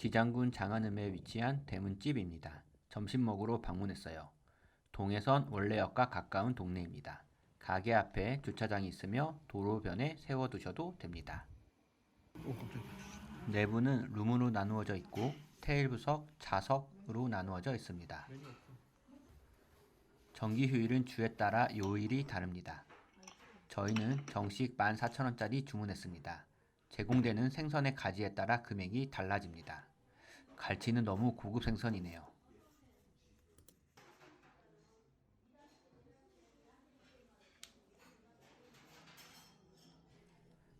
지장군 장안읍에 위치한 대문집입니다. 점심 먹으러 방문했어요. 동해선 원래역과 가까운 동네입니다. 가게 앞에 주차장이 있으며 도로변에 세워두셔도 됩니다. 내부는 룸으로 나누어져 있고 테일 부석, 좌석으로 나누어져 있습니다. 정기 휴일은 주에 따라 요일이 다릅니다. 저희는 정식 14,000원짜리 주문했습니다. 제공되는 생선의 가지에 따라 금액이 달라집니다. 갈치는 너무 고급 생선이네요.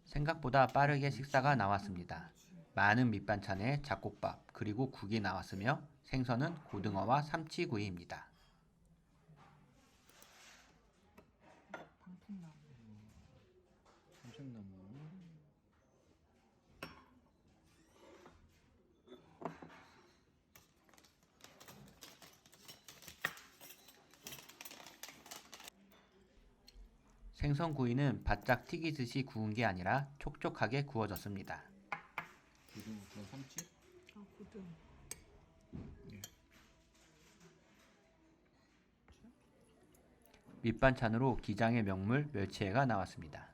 생각보다 빠르게 식사가 나왔습니다. 많은 밑반찬에 잡곡밥 그리고 국이 나왔으며 생선은 고등어와 삼치구이입니다. 방풍나무. 삼색나무 생선구이는 바짝 튀기듯이 구운 게 아니라 촉촉하게 구워졌습니다. 고등어 그 삼치 아, 고등. 밑반찬으로 기장의 명물 멸치회가 나왔습니다.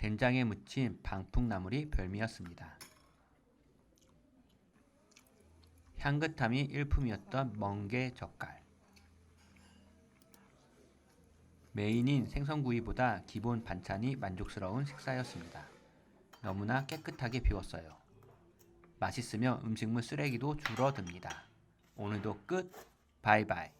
된장에 묻힌 방풍나물이 별미였습니다. 향긋함이 일품이었던 멍게 젓갈. 메인인 생선구이보다 기본 반찬이 만족스러운 식사였습니다. 너무나 깨끗하게 비웠어요. 맛있으면 음식물 쓰레기도 줄어듭니다. 오늘도 끝. 바이바이.